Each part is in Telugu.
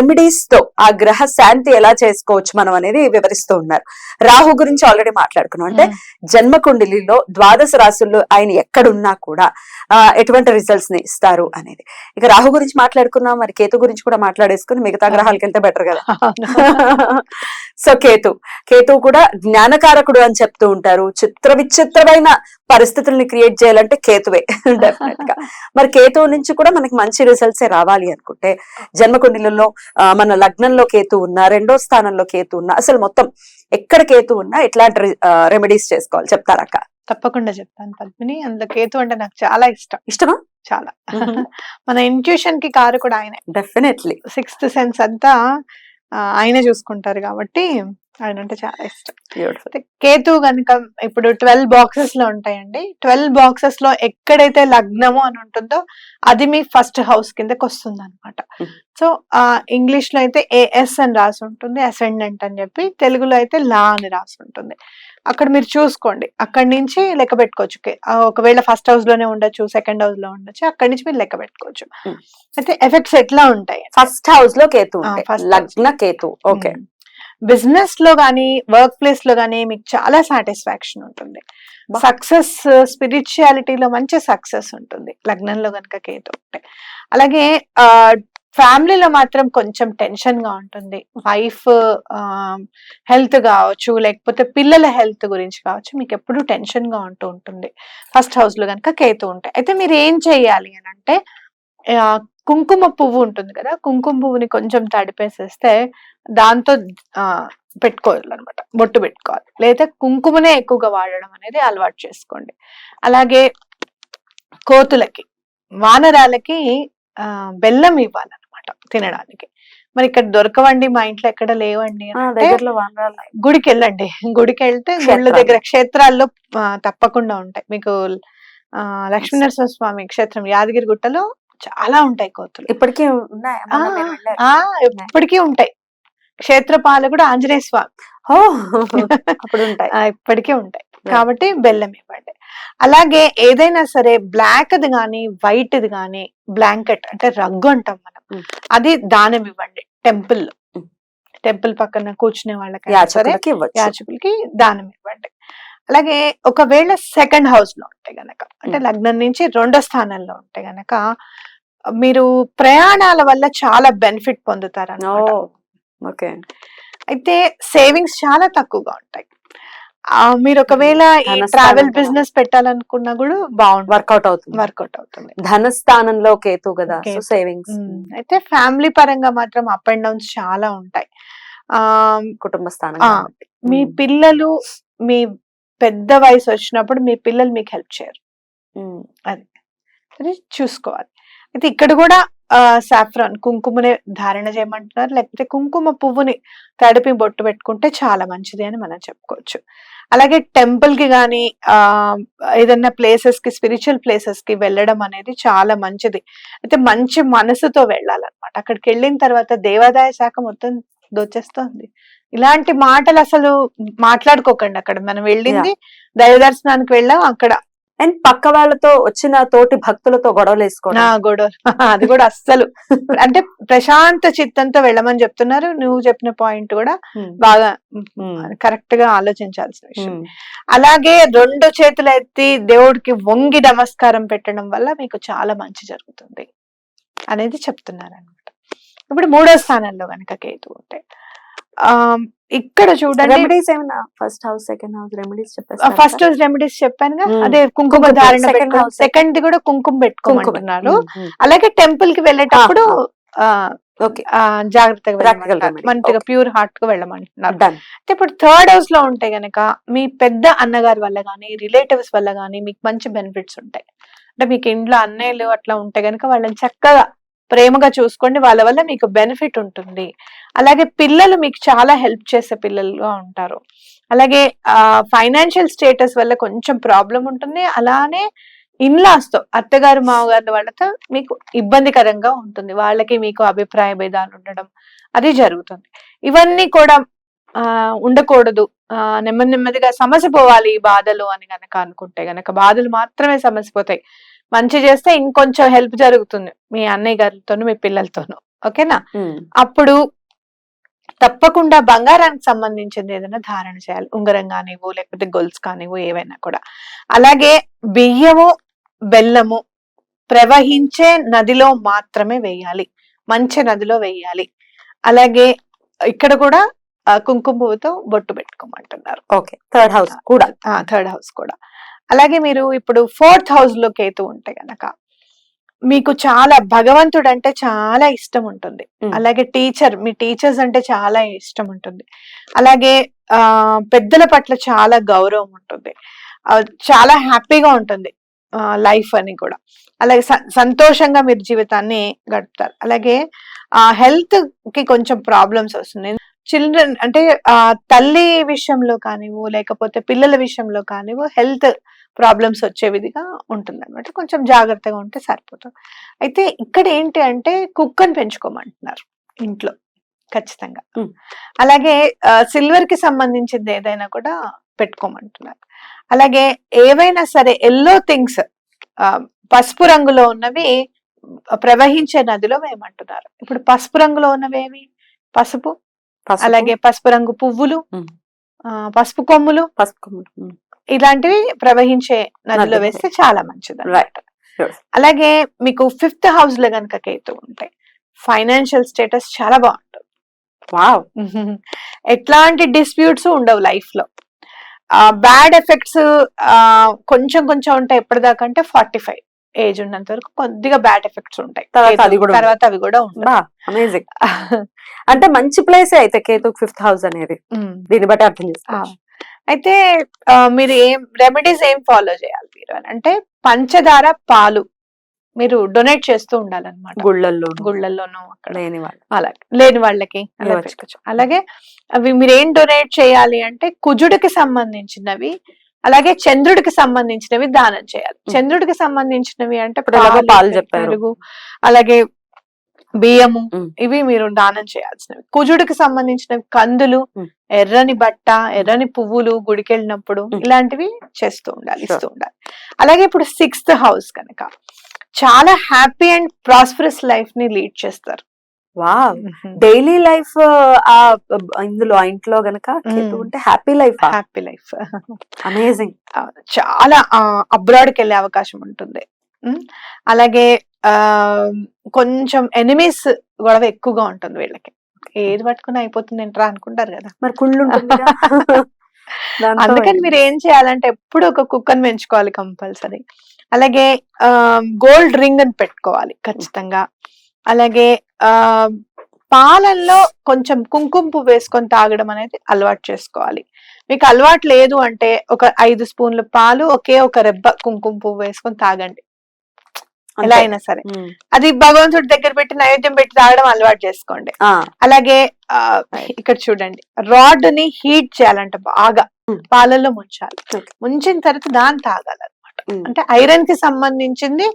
రెమెడీస్తో ఆ గ్రహ శాంతి ఎలా చేసుకోవచ్చు మనం అనేది వివరిస్తూ ఉన్నారు. రాహు గురించి ఆల్రెడీ మాట్లాడుకున్నాం. అంటే జన్మ కుండలిలో ద్వాదశ రాశుల్లో ఆయన ఎక్కడున్నా కూడా ఎటువంటి రిజల్ట్స్ని ఇస్తారు అనేది. ఇక రాహు గురించి మాట్లాడుకున్నాం మరి కేతు గురించి కూడా మాట్లాడేసుకుని మిగతా గ్రహాలకి వెళ్తే బెటర్ కదా. సో కేతు. కేతు కూడా జ్ఞానకారకుడు అని చెప్తూ ఉంటారు. చిత్ర విచిత్రమైన పరిస్థితుల్ని క్రియేట్ చేయాలంటే కేతువే డెఫినెట్గా మరి కేతువు నుంచి కూడా మనకి మంచి రిజల్ట్స్ రావాలి అనుకుంటే జన్మకుండలిలో మన లగ్నంలో కేతు ఉన్నా రెండో స్థానంలో కేతు ఉన్నా అసలు మొత్తం ఎక్కడ కేతు ఉన్నా ఎట్లాంటి రెమెడీస్ చేసుకోవాలి? చెప్తారక్క తప్పకుండా చెప్తాను పద్మిని. అందులో కేతు అంటే నాకు చాలా ఇష్టం. ఇష్టమా? చాలా. మన ఇంట్యూషన్కి కారు కూడా ఆయనే. డెఫినెట్లీ సిక్స్త్ సెన్స్ అంతా ఆయనే చూసుకుంటారు కాబట్టి ఆయన అంటే చాలా ఇష్టం. బ్యూటిఫుల్ కేతు గనుక ఇప్పుడు ట్వెల్వ్ బాక్సెస్లో ఉంటాయండి. ట్వెల్వ్ బాక్సెస్లో ఎక్కడైతే లగ్నము అని ఉంటుందో అది మీ ఫస్ట్ హౌస్ కిందకి వస్తుంది అనమాట. సో ఆ ఇంగ్లీష్లో అయితే ఏఎస్ అని రాసి ఉంటుంది అసెండెంట్ అని చెప్పి తెలుగులో అయితే లా అని రాసి ఉంటుంది. అక్కడ మీరు చూసుకోండి. అక్కడి నుంచి లెక్క పెట్టుకోవచ్చు. ఒకవేళ ఫస్ట్ హౌస్లోనే ఉండొచ్చు సెకండ్ హౌస్లో ఉండొచ్చు అక్కడి నుంచి మీరు లెక్క పెట్టుకోవచ్చు. అయితే ఎఫెక్ట్స్ ఎట్లా ఉంటాయి? ఫస్ట్ హౌస్లో కేతు. లగ్న కేతు. ఓకే. బిజినెస్లో గానీ వర్క్ ప్లేస్లో గానీ మీకు చాలా సాటిస్ఫాక్షన్ ఉంటుంది. సక్సెస్ స్పిరిచువాలిటీలో మంచి సక్సెస్ ఉంటుంది. లగ్నంలో గనుక కేతు ఉంటే. అలాగే ఫ్యామిలీలో మాత్రం కొంచెం టెన్షన్గా ఉంటుంది. వైఫ్ హెల్త్ కావచ్చు లేకపోతే పిల్లల హెల్త్ గురించి కావచ్చు మీకు ఎప్పుడు టెన్షన్గా ఉంటూ ఉంటుంది. ఫస్ట్ హౌస్లో కనుక కేతు ఉంటాయి అయితే మీరు ఏం చేయాలి అని అంటే ఆ, కుంకుమ పువ్వు ఉంటుంది కదా కుంకుమ పువ్వుని కొంచెం తడిపేసేస్తే దాంతో ఆ పెట్టుకోవాలి అనమాట బొట్టు పెట్టుకోవాలి. లేదా కుంకుమనే ఎక్కువగా వాడడం అనేది అలవాటు చేసుకోండి. అలాగే కోతులకి వానరాలకి ఆ బెల్లం ఇవ్వాలన్నమాట తినడానికి. మరి ఇక్కడ దొరకవండి మా ఇంట్లో ఎక్కడ లేవండి గుడికి వెళ్ళండి గుడికి వెళ్తే గుళ్ళ. దగ్గర క్షేత్రాల్లో తప్పకుండా ఉంటాయి. మీకు ఆ లక్ష్మీనరసింహ స్వామి క్షేత్రం యాదగిరి గుట్టలో చాలా ఉంటాయి కోతులు. ఇప్పటికీ ఉన్నాయా? ఎప్పటికీ ఉంటాయి. క్షేత్ర పాలకుడు ఆంజనేయ స్వామి ఓ అప్పుడు ఉంటాయి. ఇప్పటికీ ఉంటాయి. కాబట్టి బెల్లం ఇవ్వండి. అలాగే ఏదైనా సరే బ్లాక్ ది గానీ వైట్ ది గానీ బ్లాంకెట్ అంటే రగ్గు అంటాం మనం. Mm. అది దానం ఇవ్వండి టెంపుల్లో Mm. టెంపుల్ పక్కన కూర్చునే వాళ్ళకి యాచకులకి దానం ఇవ్వండి. అలాగే ఒకవేళ సెకండ్ హౌస్లో ఉంటే గనక అంటే Mm. లగ్నం నుంచి రెండో స్థానంలో ఉంటే గనక మీరు ప్రయాణాల వల్ల చాలా బెనిఫిట్ పొందుతారు ఓకే అయితే సేవింగ్స్ చాలా తక్కువగా ఉంటాయి మీరు ఒకవేళ ట్రావెల్. బిజినెస్ పెట్టాలనుకున్నా కూడా బాగుంటుంది వర్కౌట్ అవుతుంది వర్కౌట్ అవుతుంది ధనస్థానంలో కేతు కదా. సేవింగ్స్ అయితే ఫ్యామిలీ పరంగా మాత్రం అప్ అండ్ డౌన్స్ చాలా ఉంటాయి ఆ కుటుంబ స్థానం. మీ. పిల్లలు మీ పెద్ద వయసు వచ్చినప్పుడు మీ పిల్లలు మీకు హెల్ప్ చేయరు. ఉమ్. అది. చూసుకోవాలి. అయితే ఇక్కడ కూడా సాఫ్రాన్ కుంకుమనే ధారణ చేయమంటున్నారు. లేకపోతే కుంకుమ పువ్వుని తడిపి బొట్టు పెట్టుకుంటే చాలా మంచిది అని మనం చెప్పుకోవచ్చు. అలాగే టెంపుల్కి కానీ ఆ ఏదన్నా ప్లేసెస్కి స్పిరిచువల్ ప్లేసెస్కి వెళ్ళడం అనేది చాలా మంచిది. అయితే మంచి మనసుతో వెళ్ళాలన్నమాట. అక్కడికి వెళ్ళిన తర్వాత దేవాదాయ శాఖ మొత్తం దొచ్చేస్తుంది ఇలాంటి మాటలు అసలు మాట్లాడుకోకండి అక్కడ. మనం వెళ్ళింది దైవ దర్శనానికి వెళ్ళాం అక్కడ. అండ్ పక్క వాళ్ళతో వచ్చిన తోటి భక్తులతో గొడవలు నా వేసుకోవడం గొడవ అది కూడా అస్సలు. అంటే ప్రశాంత చిత్తంతో వెళ్ళమని చెప్తున్నారు. నువ్వు చెప్పిన పాయింట్ కూడా. బాగా. కరెక్ట్గా ఆలోచించాల్సిన విషయం. అలాగే రెండు చేతులు ఎత్తి దేవుడికి వంగి నమస్కారం పెట్టడం వల్ల మీకు చాలా మంచి జరుగుతుంది అనేది చెప్తున్నారు అనమాట ఇప్పుడు మూడో స్థానంలో కనుక కేతు ఉంటే. ఇక్కడ చూడండి. రెమెడీస్ ఏమైనా? First house second house remedies చెప్పేసి ఫస్ట్ రెమెడీస్ చెప్పానుగా. మ్మ్. అదే కుంకుమ ధారణ. సెకండ్ ది కూడా కుంకుమ కుంకుమ. పెట్టుకోమంటున్నారు అలాగే టెంపుల్కి వెళ్ళేటప్పుడు ఆ, జాగ్రత్తగా. మంచిగా. ప్యూర్ హార్ట్గా వెళ్ళమంటున్నారు. అయితే ఇప్పుడు థర్డ్ హౌస్లో ఉంటే గనక మీ పెద్ద అన్నగారి వల్ల కానీ రిలేటివ్స్ వల్ల కానీ మీకు మంచి బెనిఫిట్స్ ఉంటాయి. అంటే మీకు ఇంట్లో అన్నయ్యలు అట్లా ఉంటే గనక వాళ్ళని చక్కగా ప్రేమగా చూసుకోండి వాళ్ళ వల్ల మీకు బెనిఫిట్ ఉంటుంది. అలాగే పిల్లలు మీకు చాలా హెల్ప్ చేసే పిల్లలుగా ఉంటారు. అలాగే ఫైనాన్షియల్ స్టేటస్ వల్ల కొంచెం ప్రాబ్లం ఉంటుంది. అలానే ఇన్లాస్తో అత్తగారు మామగారు వాళ్ళతో మీకు ఇబ్బందికరంగా ఉంటుంది. వాళ్ళకి మీకు అభిప్రాయ భేదాలు ఉండడం అది జరుగుతుంది. ఇవన్నీ కూడా ఆ ఉండకూడదు. ఆ నెమ్మది నెమ్మదిగా సమసిపోవాలి ఈ బాధలు అని గనక అనుకుంటే గనక బాధలు మాత్రమే సమసిపోతాయి మంచి చేస్తే ఇంకొంచెం హెల్ప్ జరుగుతుంది. మీ అన్నయ్య గారితోనూ మీ పిల్లలతోనూ. ఓకేనా? అప్పుడు తప్పకుండా బంగారానికి సంబంధించింది ఏదైనా ధారణ చేయాలి. ఉంగరం కానివ్వు లేకపోతే గొలుసు కానివ్వు ఏవైనా కూడా. అలాగే బియ్యము బెల్లము ప్రవహించే నదిలో మాత్రమే వేయాలి. మంచి నదిలో వేయాలి. అలాగే ఇక్కడ కూడా కుంకుమ పువ్వుతో బొట్టు పెట్టుకోమంటున్నారు. ఓకే. థర్డ్ హౌస్ కూడా. థర్డ్ హౌస్ కూడా. అలాగే మీరు ఇప్పుడు ఫోర్త్ హౌస్లో కేతు ఉంటే గనక మీకు చాలా భగవంతుడు అంటే చాలా ఇష్టం ఉంటుంది. అలాగే టీచర్ మీ టీచర్స్ అంటే చాలా ఇష్టం ఉంటుంది. అలాగే ఆ పెద్దల పట్ల చాలా గౌరవం ఉంటుంది. చాలా హ్యాపీగా ఉంటుంది లైఫ్ అని కూడా. అలాగే సంతోషంగా మీరు జీవితాన్ని గడుపుతారు. అలాగే ఆ హెల్త్కి కొంచెం ప్రాబ్లమ్స్ వస్తున్నాయి. చిల్డ్రన్ అంటే ఆ తల్లి విషయంలో కానివ్వు లేకపోతే పిల్లల విషయంలో కానివ్వు హెల్త్ ప్రాబ్లమ్స్ వచ్చే విధిగా ఉంటుంది అనమాట కొంచెం జాగ్రత్తగా ఉంటే సరిపోతుంది. అయితే ఇక్కడ ఏంటి అంటే కుక్కని పెంచుకోమంటున్నారు ఇంట్లో ఖచ్చితంగా. అలాగే సిల్వర్కి సంబంధించింది ఏదైనా కూడా పెట్టుకోమంటున్నారు. అలాగే ఏవైనా సరే ఎల్లో థింగ్స్ పసుపు రంగులో ఉన్నవి ప్రవహించే నదిలో వేయమంటున్నారు. ఇప్పుడు పసుపు రంగులో ఉన్నవి ఏవి పసుపు, అలాగే పసుపు రంగు పువ్వులు పసుపు కొమ్ములు. పసుపు కొమ్ములు. ఇలాంటివి ప్రవహించే నదిలో వేస్తే చాలా మంచిది. Sure. అలాగే మీకు ఫిఫ్త్ హౌస్లో కనుక కేతు ఉంటాయి ఫైనాన్షియల్ స్టేటస్ చాలా బాగుంటుంది. వావ్. ఎట్లాంటి డిస్ప్యూట్స్ ఉండవు లైఫ్లో బ్యాడ్ ఎఫెక్ట్స్ కొంచెం కొంచెం ఉంటాయి ఎప్పటిదాకా అంటే ఫార్టీ ఫైవ్. ఏజ్ ఉన్నంత వరకు కొద్దిగా బ్యాడ్ ఎఫెక్ట్స్ ఉంటాయి. తర్వాత అది కూడా తర్వాత అవి కూడా అమేజింగ్ అంటే మంచి ప్లేస్ అయితే కేతు ఫిఫ్త్ హౌస్ అనేది. దీన్ని బట్టి అర్థం. చేసుకోవచ్చు. అయితే మీరు ఏం రెమెడీస్ ఏం ఫాలో చేయాలి మీరు అని? అంటే పంచదార పాలు మీరు డొనేట్ చేస్తూ ఉండాలన్నమాట. గుళ్ళల్లో గుళ్ళల్లోనూ అక్కడ. లేని వాళ్ళు. అలా లేని వాళ్ళకి. అలాగే అవి మీరు ఏం డొనేట్ చేయాలి అంటే కుజుడికి సంబంధించినవి అలాగే చంద్రుడికి సంబంధించినవి దానం చేయాలి. చంద్రుడికి సంబంధించినవి అంటే పాలు, చెప్పారు. అలాగే బియ్యము. ఇవి మీరు దానం చేయాల్సినవి కుజుడికి సంబంధించినవి కందులు. ఎర్రని బట్ట ఎర్రని పువ్వులు గుడికి వెళ్ళినప్పుడు. ఇలాంటివి చేస్తూ ఉండాలి. ఇస్తూ ఉండాలి అలాగే ఇప్పుడు సిక్స్త్ హౌస్ కనుక చాలా హ్యాపీ అండ్ ప్రాస్పరస్ లైఫ్ని లీడ్ చేస్తారు వావ్. డైలీ లైఫ్ ఆ ఇందులో ఇంట్లో గనక. ఉంటే happy life? Happy life. Amazing. చాలా అబ్రాడ్కి వెళ్ళే అవకాశం ఉంటుంది. అలాగే కొంచెం ఎనిమీస్ గొడవ ఎక్కువగా ఉంటుంది వీళ్ళకి. ఏది పట్టుకుని అయిపోతుంది ఏంట్రా అనుకుంటారు కదా. మరి కుళ్ళు అందుకని మీరు ఏం చేయాలంటే ఎప్పుడు ఒక కుక్కని పెంచుకోవాలి కంపల్సరీ. అలాగే గోల్డ్ రింగ్ అని పెట్టుకోవాలి ఖచ్చితంగా. అలాగే ఆ పాలల్లో కొంచెం కుంకుమ పువ్వు వేసుకొని తాగడం అనేది అలవాటు చేసుకోవాలి మీకు అలవాటు లేదు అంటే ఒక ఐదు స్పూన్ల పాలు ఒకే ఒక రెబ్బ కుంకుమ పువ్వు వేసుకొని తాగండి ఎలా. అయినా సరే. అది భగవంతుడి దగ్గర పెట్టి నైవేద్యం పెట్టి తాగడం అలవాటు చేసుకోండి అలాగే ఇక్కడ చూడండి రాడ్ని హీట్ చేయాలంట బాగా. పాలల్లో ముంచాలి. ముంచిన తర్వాత దాన్ని Mm. అంటే ఐరన్కి సంబంధించింది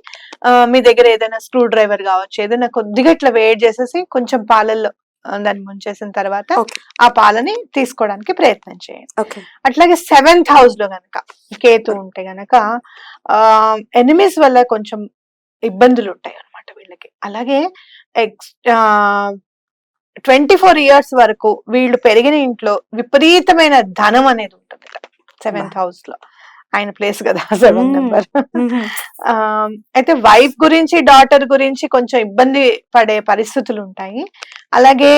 మీ దగ్గర ఏదైనా స్క్రూ డ్రైవర్ కావచ్చు ఏదైనా కొద్దిగా ఇట్లా వేడి చేసేసి కొంచెం పాలల్లో దాన్ని ముంచేసిన తర్వాత. ఆ పాలని తీసుకోవడానికి ప్రయత్నం చేయండి. అట్లాగే సెవెంత్ హౌస్లో గనక కేతు ఉంటే గనక ఆ ఎనిమీస్ వల్ల కొంచెం ఇబ్బందులు ఉంటాయి అన్నమాట వీళ్ళకి. అలాగే ఎక్స్ ట్వంటీ ఫోర్ ఇయర్స్ వరకు వీళ్ళు పెరిగిన ఇంట్లో విపరీతమైన ధనం అనేది ఉంటుంది. సెవెంత్ హౌస్లో. ఆయన ప్లేస్ కదా సెవెన్. నెంబర్. అయితే వైఫ్ గురించి డాటర్ గురించి కొంచెం ఇబ్బంది పడే పరిస్థితులు ఉంటాయి. అలాగే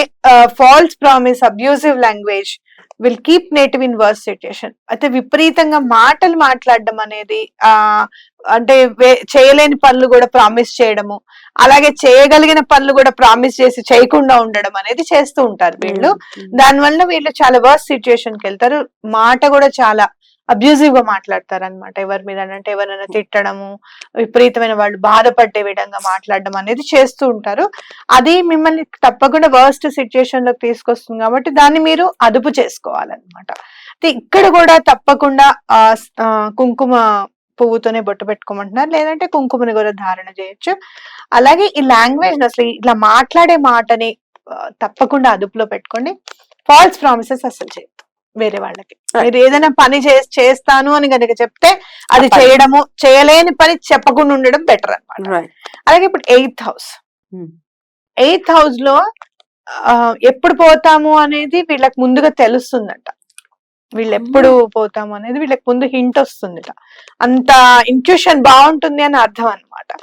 false promise abusive language will keep native in worse situation అయితే విపరీతంగా మాటలు మాట్లాడడం అనేది ఆ అంటే చేయలేని పనులు కూడా ప్రామిస్ చేయడము అలాగే చేయగలిగిన పనులు కూడా ప్రామిస్ చేసి చేయకుండా ఉండడం అనేది చేస్తూ ఉంటారు వీళ్ళు. దానివల్ల వీళ్ళు చాలా వర్స్ సిచ్యుయేషన్కి వెళ్తారు. మాట కూడా చాలా అబ్యూజివ్గా మాట్లాడతారు అనమాట ఎవరి మీద అంటే ఎవరైనా తిట్టడము విపరీతమైన వాళ్ళు బాధపడే విధంగా మాట్లాడడం అనేది చేస్తూ ఉంటారు. అది మిమ్మల్ని తప్పకుండా వర్స్ట్ సిచ్యుయేషన్లోకి తీసుకొస్తుంది కాబట్టి దాన్ని మీరు అదుపు చేసుకోవాలన్నమాట. ఇక్కడ కూడా తప్పకుండా ఆ కుంకుమ పువ్వుతోనే బొట్టు పెట్టుకోమంటున్నారు. లేదంటే కుంకుమని కూడా ధారణ చేయొచ్చు. అలాగే ఈ లాంగ్వేజ్ అసలు ఇట్లా మాట్లాడే మాటని తప్పకుండా అదుపులో పెట్టుకోండి. ఫాల్స్ ప్రామిసెస్ అసలు చేయొద్దు. వేరే వాళ్ళకి. మీరు ఏదైనా పని చేస్- చేస్తాను అని కనుక చెప్తే అది. చేయడము చేయలేని పని చెప్పకుండా ఉండడం బెటర్ అన్నమాట. రైట్ అలాగే ఇప్పుడు ఎయిత్ హౌస్. Hmm. ఎయిత్ హౌస్లో ఎప్పుడు పోతాము అనేది వీళ్ళకి ముందుగా తెలుస్తుందంట. వీళ్ళు ఎప్పుడు పోతాము అనేది వీళ్ళకి ముందు హింట్ వస్తుందిట. అంత ఇంట్యూషన్ బాగుంటుంది అని అర్థం అన్నమాట.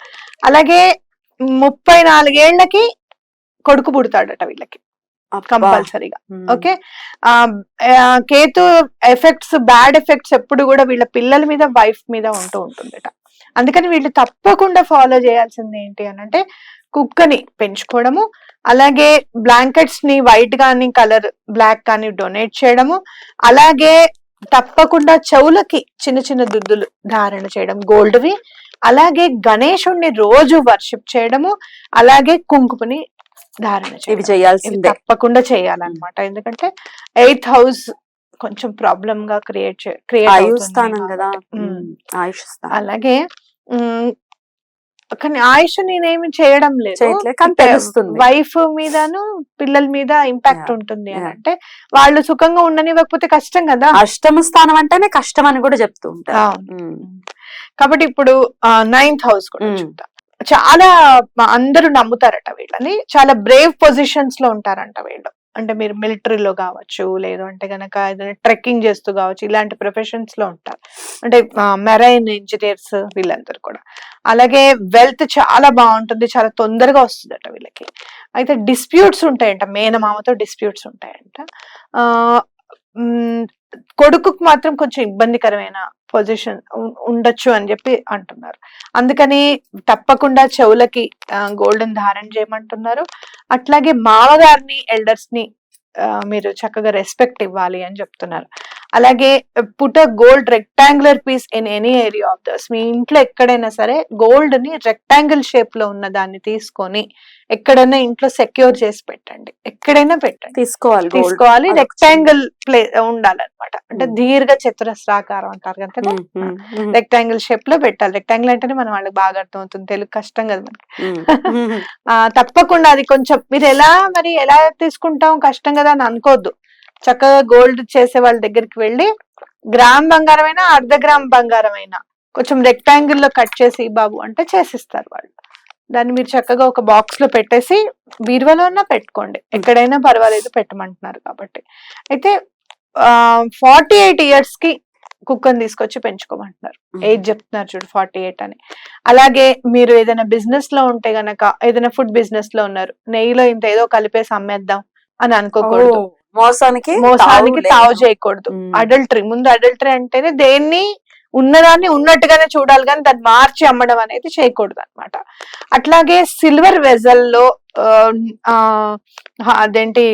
అలాగే ముప్పై నాలుగేళ్ళకి కొడుకు పుడతాడట వీళ్ళకి. కంపల్సరీగా. Okay? Ketu effects bad effects ఎప్పుడు కూడా వీళ్ళ పిల్లల మీద వైఫ్ మీద ఉంటూ ఉంటుందట. అందుకని వీళ్ళు తప్పకుండా ఫాలో చేయాల్సింది ఏంటి అని అంటే కుక్కని పెంచుకోవడము అలాగే బ్లాంకెట్స్ని వైట్ గాని కలర్ బ్లాక్ కానీ డొనేట్ చేయడము అలాగే తప్పకుండా చెవులకి చిన్న చిన్న దుద్దులు ధారణ చేయడం గోల్డ్వి అలాగే గణేశుణ్ణి రోజు వర్షిప్ చేయడము అలాగే కుంకుమని ధారణ ఇవి చేయాల్సిందే. తప్పకుండా చేయాలన్నమాట. ఎందుకంటే ఎయిత్ హౌస్ కొంచెం ప్రాబ్లమ్గా క్రియేట్ క్రియేట్ ఆయుష్ స్థానం కదా. ఆయుష్ స్థానం. అలాగే కానీ ఆయుష్ నేనేమి చేయడం లేదు. తెలుస్తుంది. వైఫ్ మీదను పిల్లల మీద ఇంపాక్ట్. ఉంటుంది అని. అంటే వాళ్ళు సుఖంగా ఉండనివ్వకపోతే కష్టం కదా. అష్టమ స్థానం అంటేనే కష్టం అని కూడా చెప్తూ ఉంటారు. కాబట్టి ఇప్పుడు నైన్త్ హౌస్ కూడా. చూద్దాం చాలా అందరూ నమ్ముతారట వీళ్ళని. చాలా బ్రేవ్ పొజిషన్స్లో ఉంటారంట వీళ్ళు. అంటే మీరు మిలిటరీలో కావచ్చు లేదు అంటే గనక ఏదైనా ట్రెక్కింగ్ చేస్తూ కావచ్చు ఇలాంటి ప్రొఫెషన్స్లో ఉంటారు. అంటే మెరైన్ ఇంజనీర్స్ వీళ్ళందరూ కూడా. అలాగే వెల్త్ చాలా బాగుంటుంది చాలా తొందరగా వస్తుందట వీళ్ళకి. అయితే డిస్ప్యూట్స్ ఉంటాయంట మేనమామతో డిస్ప్యూట్స్ ఉంటాయంట. కొడుకుకు మాత్రం కొంచెం ఇబ్బందికరమైన పొజిషన్ ఉండొచ్చు అని చెప్పి అంటున్నారు. అందుకని తప్పకుండా చెవులకి గోల్డెన్ ధారణ చేయమంటున్నారు. అట్లాగే మామగారిని ఎల్డర్స్ని మీరు చక్కగా రెస్పెక్ట్ ఇవ్వాలి అని చెప్తున్నారు. అలాగే put gold rectangular piece in any area of this మీ ఇంట్లో ఎక్కడైనా సరే గోల్డ్ని రెక్టాంగిల్ షేప్లో ఉన్న దాన్ని తీసుకొని ఎక్కడైనా ఇంట్లో సెక్యూర్ చేసి పెట్టండి. ఎక్కడైనా పెట్టండి. తీసుకోవాలి. తీసుకోవాలి రెక్టాంగిల్ ప్లే ఉండాలన్నమాట. అంటే. దీర్ఘ చతురస్రాకారం అంటారు కదా రెక్టాంగిల్ షేప్లో పెట్టాలి. రెక్టాంగిల్ అంటేనే మనం వాళ్ళకి బాగా అర్థం అవుతుంది తెలుగు కష్టం కదా మనకి. తప్పకుండా అది కొంచెం మీరు ఎలా మరి ఎలా తీసుకుంటాం? కష్టం కదా అని అనుకోవద్దు చక్కగా గోల్డ్ చేసే వాళ్ళ దగ్గరికి వెళ్ళి గ్రామ్ బంగారం అయినా అర్ధ గ్రామ్ బంగారం అయినా కొంచెం రెక్టాంగిల్లో కట్ చేసి "ఈ బాబు అంటే చేసిస్తారు వాళ్ళు. దాన్ని మీరు చక్కగా ఒక బాక్స్లో పెట్టేసి బీరువాలో పెట్టుకోండి. ఎక్కడైనా పర్వాలేదు పెట్టమంటున్నారు కాబట్టి. అయితే ఫార్టీ ఎయిట్ ఇయర్స్కి కుక్కని తీసుకొచ్చి పెంచుకోమంటున్నారు. ఏజ్ చెప్తున్నారు చూడు ఫార్టీ ఎయిట్ అని. అలాగే మీరు ఏదైనా బిజినెస్లో ఉంటే గనక ఏదైనా ఫుడ్ బిజినెస్లో ఉన్నారు నెయ్యిలో ఇంత ఏదో కలిపేసి అమ్మేద్దాం అని అనుకోకూడదు. మోసానికి మోసానికి తావు. చేయకూడదు. అడల్టరీ ముందు అడల్టరీ అంటేనే దేన్ని ఉన్నదాన్ని ఉన్నట్టుగానే చూడాలి కానీ దాన్ని మార్చి అమ్మడం అనేది చేయకూడదు అనమాట అట్లాగే సిల్వర్ వెజల్లో అదేంటి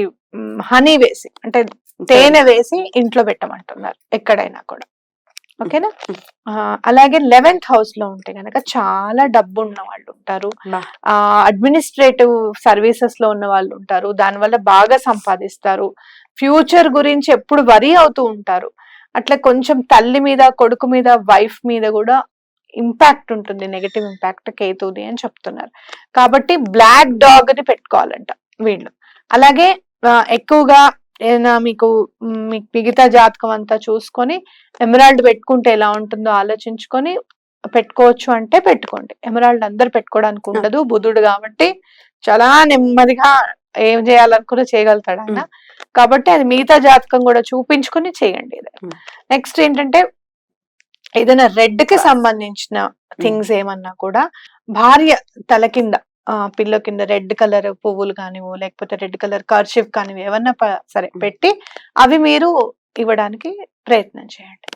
హనీ వేసి అంటే తేనె వేసి ఇంట్లో పెట్టమంటున్నారు ఎక్కడైనా కూడా. ఓకేనా? అలాగే లెవెన్త్ హౌస్లో ఉంటే గనక చాలా డబ్బు ఉన్న వాళ్ళు ఉంటారు అడ్మినిస్ట్రేటివ్ సర్వీసెస్లో ఉన్న వాళ్ళు ఉంటారు దానివల్ల బాగా సంపాదిస్తారు. ఫ్యూచర్ గురించి ఎప్పుడు వరి అవుతూ ఉంటారు. అట్లా కొంచెం తల్లి మీద కొడుకు మీద వైఫ్ మీద కూడా ఇంపాక్ట్ ఉంటుంది. నెగటివ్ ఇంపాక్ట్ కేతుది అని చెప్తున్నారు. కాబట్టి బ్లాక్ డాగ్ని పెట్టుకోవాలంట వీళ్ళు. అలాగే ఎక్కువగా ఏదైనా మీకు మీకు మిగతా జాతకం అంతా చూసుకొని ఎమరాల్డ్ పెట్టుకుంటే ఎలా ఉంటుందో ఆలోచించుకొని పెట్టుకోవచ్చు అంటే పెట్టుకోండి. ఎమరాల్డ్ అందరు పెట్టుకోవడానికి ఉండదు. బుధుడు కాబట్టి చాలా నెమ్మదిగా ఏం చేయాలనుకున్నా చేయగలుగుతాడు ఆయన. కాబట్టి అది మిగతా జాతకం కూడా చూపించుకొని చేయండి. నెక్స్ట్ ఏంటంటే ఏదైనా రెడ్కి సంబంధించిన థింగ్స్ ఏమన్నా కూడా భార్య తల కింద పిల్లో కింద రెడ్ కలర్ పువ్వులు కానివ్వు లేకపోతే రెడ్ కలర్ కర్షిఫ్ కానివ్వు ఏమన్నా సరే పెట్టి అవి మీరు ఇవ్వడానికి ప్రయత్నం చేయండి.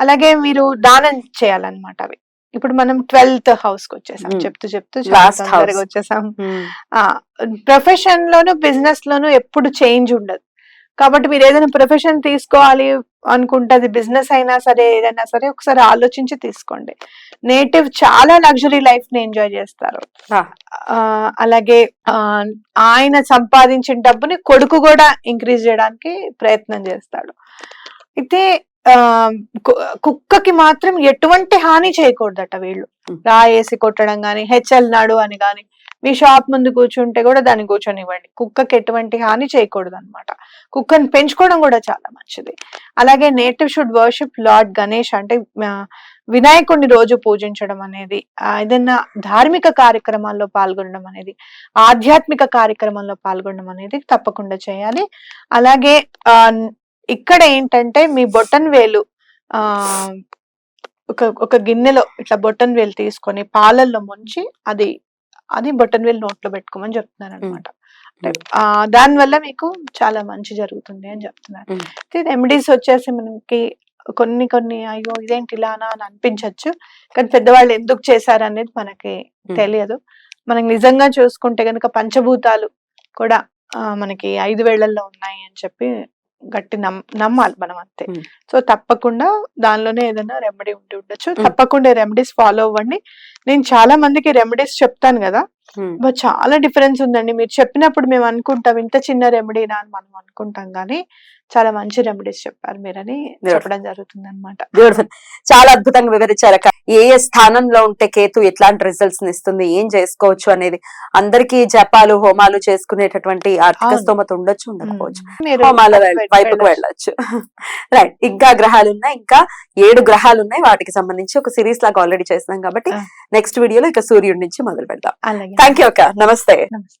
అలాగే మీరు దానం చేయాలన్నమాట అవి. ఇప్పుడు మనం ట్వెల్త్ హౌస్కి వచ్చేసాం. చెప్తూ చెప్తూ. వచ్చేసాం. ప్రొఫెషన్ లోను బిజినెస్ లోను ఎప్పుడు చేంజ్ ఉండదు. కాబట్టి మీరు ఏదైనా ప్రొఫెషన్ తీసుకోవాలి అనుకుంటే అది బిజినెస్ అయినా సరే ఏదైనా సరే ఒకసారి ఆలోచించి తీసుకోండి. నేటివ్ చాలా లగ్జరీ లైఫ్ని ఎంజాయ్ చేస్తారు. ఆ, అలాగే ఆ, ఆయన సంపాదించిన డబ్బుని కొడుకు కూడా ఇంక్రీజ్ చేయడానికి ప్రయత్నం చేస్తాడు. అయితే కుక్కకి మాత్రం ఎటువంటి హాని చేయకూడదట వీళ్ళు. రాయేసి కొట్టడం గాని హెచ్ఎల్ నాడు అని గాని మీ షాప్ ముందు కూర్చుంటే కూడా దాన్ని కూర్చొనివ్వండి. కుక్కకి ఎటువంటి హాని చేయకూడదు అనమాట కుక్కని పెంచుకోవడం కూడా చాలా మంచిది. అలాగే native should worship lord Ganesh అంటే వినాయకుడిని రోజు పూజించడం అనేది ఏదైనా ధార్మిక కార్యక్రమాల్లో పాల్గొనడం అనేది ఆధ్యాత్మిక కార్యక్రమంలో పాల్గొనడం అనేది తప్పకుండా చేయాలి. అలాగే ఇక్కడ ఏంటంటే మీ బొటన్ వేలు ఆ ఒక ఒక గిన్నెలో ఇట్లా బొటన్ వేలు తీసుకొని పాలల్లో ముంచి అది అది బొటన్ వేలు నోట్లో పెట్టుకోమని చెప్తున్నారు అనమాట దాని వల్ల మీకు చాలా మంచి జరుగుతుంది అని చెప్తున్నారు. రెమెడీస్ వచ్చేసి మనకి కొన్ని కొన్ని అయ్యో ఇదేంటి ఇలానా అని అనిపించవచ్చు కానీ పెద్దవాళ్ళు ఎందుకు చేశారు అనేది మనకి. తెలియదు. మనకి నిజంగా చూసుకుంటే కనుక పంచభూతాలు కూడా మనకి ఐదు వేళ్ళలో ఉన్నాయి అని చెప్పి గట్టి నమ్ నమ్మాలి మనం అంతే. సో తప్పకుండా దానిలోనే ఏదైనా రెమెడీ ఉండి ఉండొచ్చు. తప్పకుండా రెమెడీస్ ఫాలో అవ్వండి నేను చాలా మందికి రెమెడీస్ చెప్తాను కదా బా చాలా డిఫరెన్స్ ఉందండి. మీరు చెప్పినప్పుడు మేము అనుకుంటాం ఇంత చిన్న రెమెడీనా అని మనం అనుకుంటాం కానీ చాలా మంచి రెమెడీస్ చెప్పారు మీరని చెప్పడం జరుగుతుంది అనమాట చాలా అద్భుతంగా వివరించారు. ఏ ఏ స్థానంలో ఉంటే కేతు ఎట్లాంటి రిజల్ట్స్ ఇస్తుంది ఏం చేసుకోవచ్చు అనేది అందరికీ జపాలు హోమాలు చేసుకునేటటువంటి ఆర్థిక. స్తోమత ఉండొచ్చు ఉండకపోవచ్చు. హోమాల వైపుకు వెళ్ళొచ్చు. రైట్ ఇంకా గ్రహాలు ఉన్నాయి ఇంకా ఏడు గ్రహాలు ఉన్నాయి వాటికి సంబంధించి ఒక సిరీస్ లాగా ఆల్రెడీ చేస్తున్నాం కాబట్టి. నెక్స్ట్ వీడియోలో ఇక సూర్యుడి నుంచి మొదలు పెడదాం అలాగే. థ్యాంక్ యూ అక్క. నమస్తే. నమస్తే.